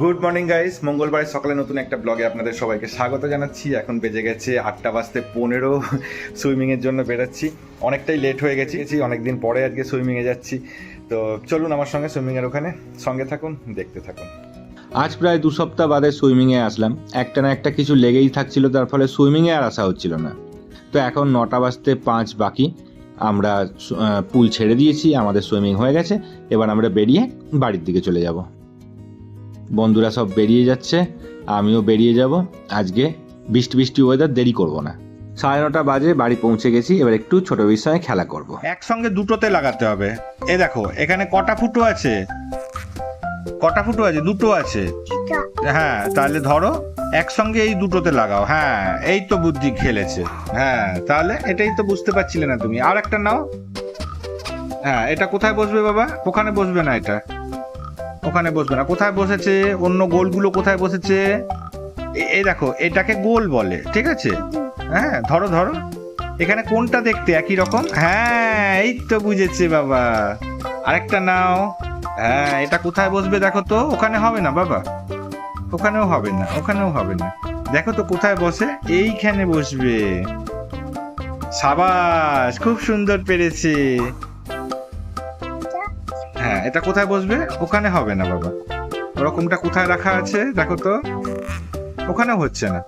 Good morning guys মঙ্গলবার সকালে নতুন একটা ব্লগে আপনাদের সবাইকে স্বাগত জানাচ্ছি। এখন বেজে গেছে আটটা বাজতে পনেরো। সুইমিংয়ের জন্য বেরোচ্ছি। অনেকটাই লেট হয়ে গেছি। অনেকদিন পরে আজকে সুইমিংয়ে যাচ্ছি। তো চলুন আমার সঙ্গে সুইমিংয়ের ওখানে। সঙ্গে থাকুন, দেখতে থাকুন। আজ প্রায় দু সপ্তাহ বাদে সুইমিংয়ে আসলাম। একটা না একটা কিছু লেগেই থাকছিল তার ফলে সুইমিংয়ে আর আসা হচ্ছিল না। তো এখন নটা বাজতে পাঁচ বাকি। আমরা পুল ছেড়ে দিয়েছি, আমাদের সুইমিং হয়ে গেছে। এবার আমরা বেরিয়ে বাড়ির দিকে চলে যাব। বন্ধুরা সব বেরিয়ে যাচ্ছে আমিও বেরিয়ে যাব। আজকে বৃষ্টি বৃষ্টি ওয়েদার দেরি করব না। সাড়ে নটা বাজে বাড়ি পৌঁছে গেছি এবার একটু ছোট বিষয়ে খেলা করব। একসঙ্গে দুটোতে লাগাতে হবে। এ দেখো এখানে কটা ফুটো আছে? কটা ফুটো আছে? দুটো আছে। হ্যাঁ তাহলে ধরো একসঙ্গে এই দুটোতে লাগাও। হ্যাঁ এই তো বুদ্ধি খেলেছে। হ্যাঁ তাহলে এটাই তো বুঝতে পারছিলে না তুমি। আর একটা নাও। হ্যাঁ এটা কোথায় বসবে বাবা? ওখানে বসবে না এটা। ওখানে বসবে না। কোথায় বসেছে? অন্য গোলগুলো কোথায় বসেছে? এই দেখো, এটাকে গোল বলে, ঠিক আছে? হ্যাঁ ধরো ধরো। এখানে কোনটা দেখতে একই রকম? হ্যাঁ এই তো বুঝেছে বাবা। আরেকটা নাও। হ্যাঁ এটা কোথায় বসবে দেখো তো? ওখানে হবে না বাবা। ওখানেও হবে না, ওখানেও হবে না। দেখো তো কোথায় বসে? এইখানে বসবে। সাবাস, খুব সুন্দর পেরেছে। হ্যাঁ এটা কোথায় বসবে? ওখানে হবে না, বাবা। ওরকমটা কোথায় রাখা আছে, দেখো তো। ওখানেও হচ্ছে না।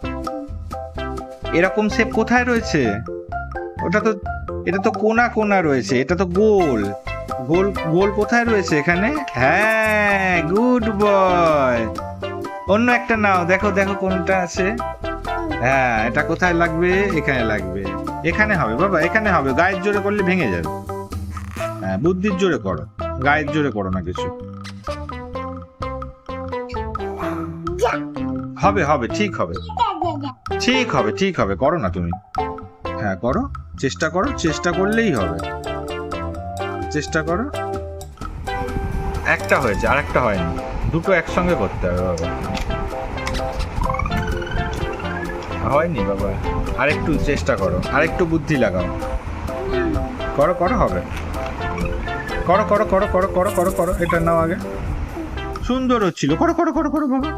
এরকম শেপ কোথায় রয়েছে? ওটা তো, এটা তো কোনা কোনা রয়েছে, এটা তো গোল। গোল গোল কোথায় রয়েছে এখানে? হ্যাঁ গুড বয় অন্য একটা নাও, দেখো দেখো কোনটা আছে। হ্যাঁ এটা কোথায় লাগবে? এখানে লাগবে। এখানে হবে, বাবা, এখানে হবে। গায়ের জোরে করলে ভেঙে যাবে। হ্যাঁ বুদ্ধির জোরে করো। গায়ের জোরে করো না কিছু। হবে হবে, ঠিক হবে। ঠিক হবে ঠিক হবে, করো না তুমি। হ্যাঁ করো। চেষ্টা করো, চেষ্টা করলেই হবে। চেষ্টা করো। একটা হয়েছে, আর একটা হয়নি। দুটো একসঙ্গে করতে হবে, বাবা। হয়নি, বাবা। আরেকটু চেষ্টা করো, আরেকটু বুদ্ধি লাগাও। করো করো, হবে। করো করো করো করো করো করো করো এটা নাও আগে সুন্দর হচ্ছিল করো করো করো করো বাবা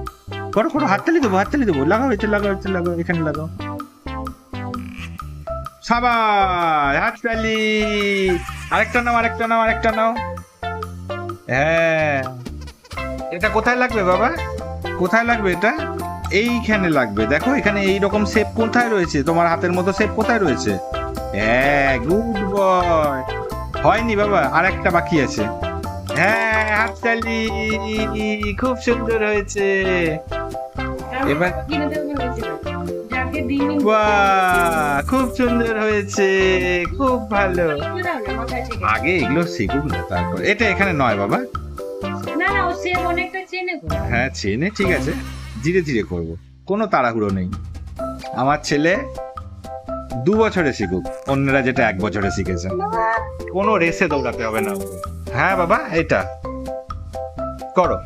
করো করো হাততালি দেবো হাততালি দেবো লাগাও এতে লাগাও এতে লাগাও এখানে লাগাও সাবাস হাততালি আরেকটা নাও আরেকটা নাও আরেকটা নাও হ্যাঁ এটা কোথায় লাগবে বাবা কোথায় লাগবে এটা এইখানে লাগবে দেখো এখানে এই রকম শেপ কোথায় রয়েছে তোমার হাতের মতো শেপ কোথায় রয়েছে হ্যাঁ গুড বয় হয়নি বাবা আর একটা বাকি আছে। হ্যাঁ হাততালি খুব সুন্দর হয়েছে। এবার খুব সুন্দর হয়েছে খুব ভালো। আগে এগুলো শিখুক না তারপর। এটা এখানে নয় বাবা। হ্যাঁ চেনে ঠিক আছে। ধীরে ধীরে করব। কোনো তাড়াহুড়ো নেই। আমার ছেলে দু বছরে শিখুক, অন্যরা যেটা এক বছরে শিখেছে। কোনো রেসে দৌড়াতে হবে না। হ্যাঁ বাবা এটা করো।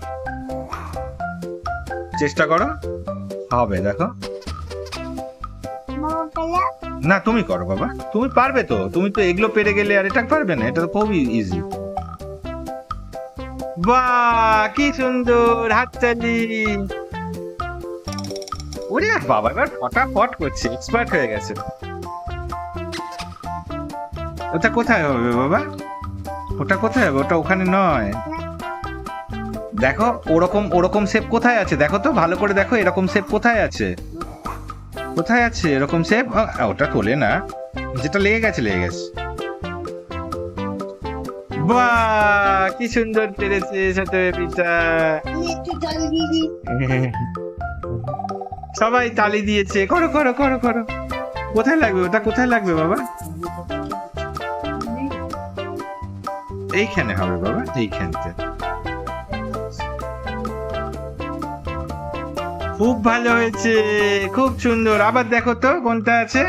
চেষ্টা করো। হবে, দেখো। না, তুমি করো বাবা। তুমি পারবে তো। তুমি তো এগুলো পেরে গেলে আর এটা পারবে না। এটা তো খুবই ইজি বাহ, কি সুন্দর হাততালি। ওরে বাবা, এবার ফটাফট করছে। এক্সপার্ট হয়ে গেছে। ওটা কোথায় হবে বাবা? ওটা কোথায় হবে? ওটা ওখানে নয়। দেখো, ওরকম ওরকম শেপ কোথায় আছে? দেখো তো, ভালো করে দেখো, এরকম শেপ কোথায় আছে? কোথায় আছে এরকম শেপ ওটা তোলে না। যেটা লেগে গেছে লেগে গেছে। কি সুন্দর পেরেছে সবাই তালি দিয়েছে। করো করো করো করো। কোথায় লাগবে? ওটা কোথায় লাগবে বাবা? এইখানে হবে বাবা এইখানতে খুব ভালো হয়েছে খুব সুন্দর। আবার দেখো তো কোনটা আছে?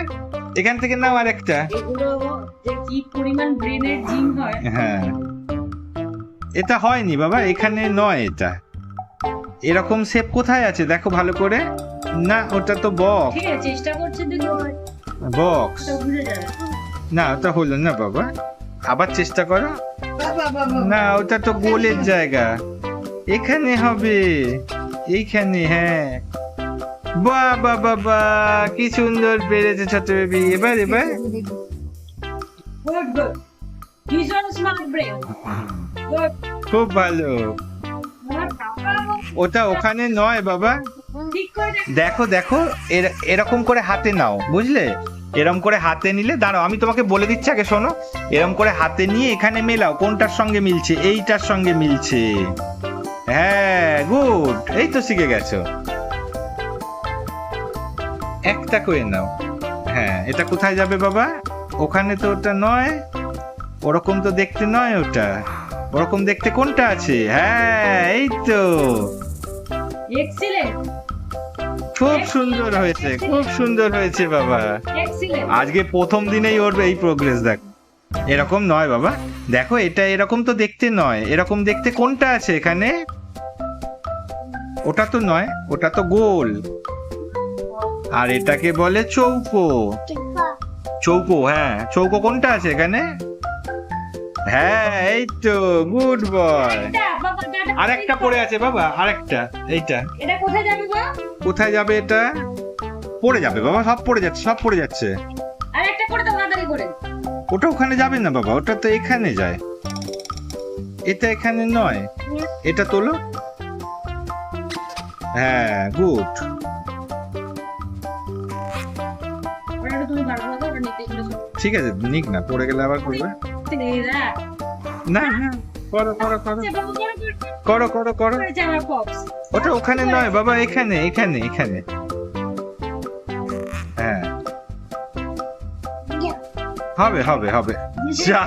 এখান থেকে নাও কি পরিমাণ ব্রেনের জিম হয়। হ্যাঁ। এটা হয়নি বাবা এখানে নয় এটা। এরকম শেপ কোথায় আছে? দেখো ভালো করে। না ওটা তো বক্স ঠিক আছে চেষ্টা করছে বক্স না ওটা হলো না বাবা। আবার চেষ্টা করো। না, ওটা তো গোলের জায়গা। এখানে হবে। এইখানে হ্যাঁ। বাহ বাহ বাহ কি সুন্দর পেরেছে ছোট বেবি। এবার এবার। খুব ভালো। ওটা ওখানে নয়, বাবা। দেখ, দেখো দেখো এর- এরকম করে হাতে নাও, বুঝলে? এরম করে হাতে নিলে, দাঁড়াও, আমি তোমাকে বলে দিচ্ছি আগে, শোনো। এরম করে হাতে নিয়ে এখানে মেলাও, কোনটার সঙ্গে মিলছে? এইটার সঙ্গে মিলছে। হ্যাঁ গুড, এই তো শিখে গেছো। একটা করে নাও। হ্যাঁ এটা কোথায় যাবে বাবা? ওখানে তো ওটা নয়, ওরকম তো দেখতে নয় ওটা। ওরকম দেখতে কোনটা আছে? হ্যাঁ এই তো। এক্সিলেন্ট খুব সুন্দর হয়েছে খুব সুন্দর হয়েছে বাবা। আজকে প্রথম দিনেই ওর এই প্রোগ্রেস দেখ। এরকম নয় বাবা। দেখো এটা এরকম তো দেখতে নয়। এরকম দেখতে কোনটা আছে এখানে? ওটা তো নয় ওটা তো গোল। আর এটাকে বলে চৌকো। চৌকো হ্যাঁ। চৌকো কোনটা আছে এখানে? হ্যাঁ এই তো গুড বয় আরেকটা পড়ে আছে বাবা আরেকটা এইটা। এটা কোথায় যাবে কোথায় যাবে এটা? পড়ে যাবে বাবা সব পড়ে যাচ্ছে সব পড়ে যাচ্ছে। আর একটা করে দাও তাড়াতাড়ি করে। ওটা ওখানে যাবে না বাবা ওটা তো এখানে যায়। এটা এখানে নয় এটা তোলো। হ্যাঁ গুড। তো, ঠিক আছে নিক না পড়ে গেলে আবার করবে। না না করো করো করো আচ্ছা বাবা করো করো করো। ওটা ওখানে নয় বাবা এখানে এখানে এখানে। হ্যাঁ। হবে হবে হবে। আচ্ছা।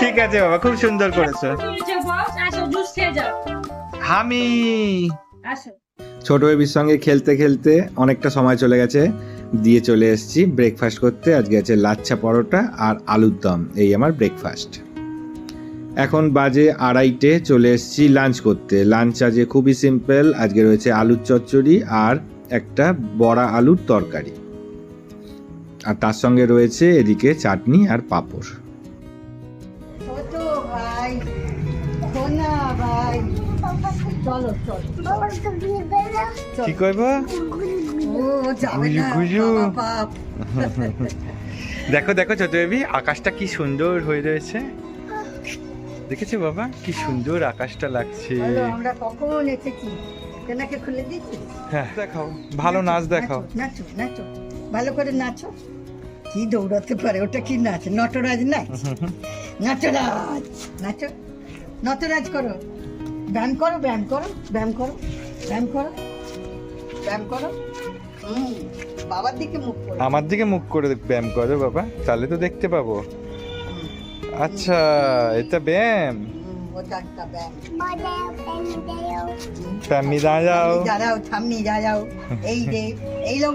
ঠিক আছে বাবা খুব সুন্দর করেছ। আমি আসো। ছোট বেবির সঙ্গে খেলতে খেলতে অনেকটা সময় চলে গেছে। দিয়ে চলে এসেছি ব্রেকফাস্ট করতে। আজকে আছে লাচ্ছা পরোটা আর আলুর দম। এই আমার ব্রেকফাস্ট এখন বাজে আড়াইটে চলে এসেছি লাঞ্চ করতে। লাঞ্চ আজকে খুবই সিম্পল আজকে রয়েছে আলুর চচ্চড়ি আর একটা বড়া আলুর তরকারি। আর তার সঙ্গে রয়েছে এদিকে চাটনি আর পাঁপড়। চলো চলো কি করব ও যাবে না। বাপ। দেখো দেখো ছোট বেবি আকাশটা কি সুন্দর হয়ে রয়েছে। দেখেছ বাবা কি সুন্দর আকাশটা লাগছে। আমরা কখন এসেছি? কেনাকে খুলে দিচ্ছি হ্যাঁ দেখাও। ভালো নাচ দেখাও। নাচো নাচো ভালো করে নাচো। কি দৌড়াতে পারে ওটা কি নাচ? নটরাজ নাচ? নটরাজ নাচো। নটরাজ করো। ব্যায়াম করো ব্যায়াম করো ব্যায়াম করো ব্যায়াম করো ব্যায়াম করো। বাবার দিকে মুখ করো। আমার দিকে মুখ করে ব্যায়াম করো বাবা তাহলে তো দেখতে পাবো। আচ্ছা এটা ব্যায়াম। দাঁড়াও। দাঁড়াও দাঁড়াও। এই যে এইরম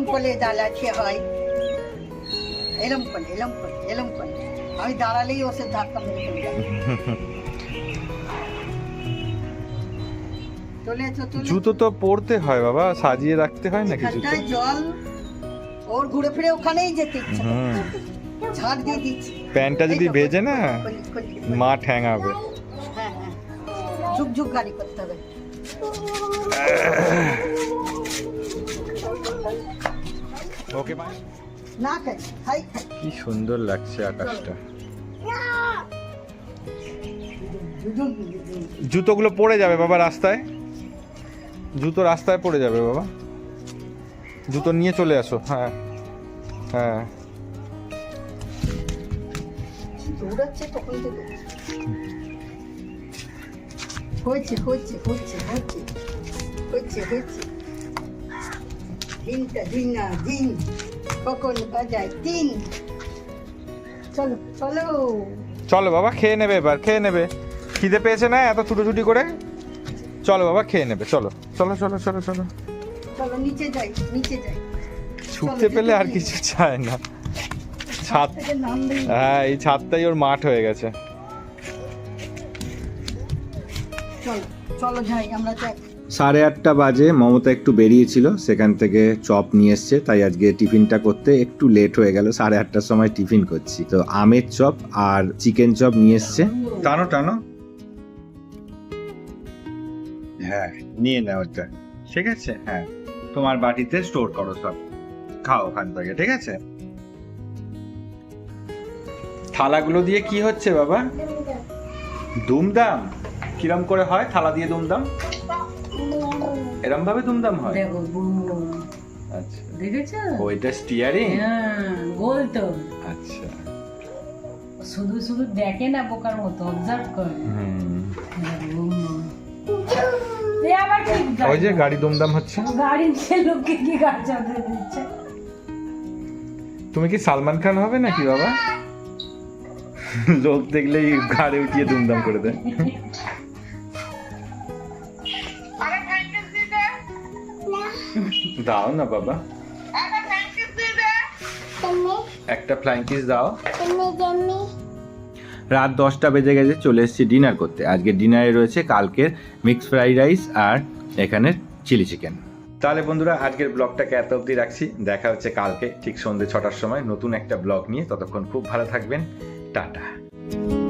হয়। এরম এরম আমি দাঁড়ালেই ওসে ধাক্কা মেরে চলে এসো চলে জুতো তো পরতে হয় বাবা সাজিয়ে রাখতে হয় নাকি জুতো? জল ওর ঘুরে ফিরে ওখানেই যেতে ইচ্ছে হুম। ঝাড় দিয়ে দিচ্ছি। প্যান্টটা যদি ভেজে না। মা ঠ্যাঙাবে। হ্যাঁ হ্যাঁ। ঝুক ঝুক গাড়ি করতে হবে। ওকে মা। না খাই খাই খাই। কি সুন্দর লাগছে আকাশটা। জুতোগুলো পড়ে যাবে বাবা রাস্তায়? জুতো রাস্তায় পড়ে যাবে বাবা। জুতো নিয়ে চলে আসো হ্যাঁ হ্যাঁ। দৌড়াচ্ছে তখন থেকে। হয়েছে হয়েছে হয়েছে হয়েছে হয়েছে হয়েছে। দিনটা দিন না দিন কখন বাজায় তিন। চলো চলো। চলো বাবা খেয়ে নেবে এবার খেয়ে নেবে। খিদে পেয়েছে না এত ছুটোছুটি করে? চলো বাবা খেয়ে নেবে চলো। চলো চলো চলো চলো। চলো নিচে যাই নিচে যাই। ছুটতে পেলে আর কিছু চায় না। ছাদ হ্যাঁ এই ছাদটাই ওর মাঠ হয়ে গেছে। চলো চলো যাই আমরা যাই। সাড়ে আটটা বাজে মমতা একটু বেরিয়েছিল সেখান থেকে চপ নিয়ে এসছে তাই আজকে টিফিনটা করতে একটু লেট হয়ে গেল সাড়ে আটটার সময় টিফিন করছি। তো আমের চপ আর চিকেন চপ নিয়ে এসছে। টানো টানো। হ্যাঁ নিয়ে নাও ওটা। ঠিক আছে? হ্যাঁ। তোমার বাটিতে স্টোর করো সব। খাও ওখান থেকে ঠিক আছে? থালাগুলো দিয়ে কি হচ্ছে বাবা? দুমদাম। কিরম করে হয় থালা দিয়ে দুমদাম? এরম ভাবে দুমদাম হয়। আচ্ছা। দেখেছ? ওইটা স্টিয়ারিং হ্যাঁ গোল তো। আচ্ছা। শুধু শুধু দেখে না বোকার মতো অবজার্ভ করে। হুম। কি ওই যে গাড়ি দুমদাম হচ্ছে। গাড়ি নিয়ে লোককে কি গাড়ি চালাতে দিচ্ছে। তুমি কি সালমান খান হবে নাকি বাবা? লোক দেখলেই ঘাড়ে উঠিয়ে দুমদাম করে দেয়। দাও না বাবা। একটা ফ্লাইং কিস দাও। রাত দশটা বেজে গেছে, চলে এসেছি ডিনার করতে। আজকে ডিনারে রয়েছে কালকের মিক্স ফ্রাইড রাইস আর এখানের চিলি চিকেন তাহলে বন্ধুরা, আজকের ব্লগটাকে এত অব্দি রাখছি। দেখা হচ্ছে কালকে, ঠিক সন্ধ্যে ছটার সময়। নতুন একটা ব্লগ নিয়ে। ততক্ষণ খুব ভালো থাকবেন। টাটা।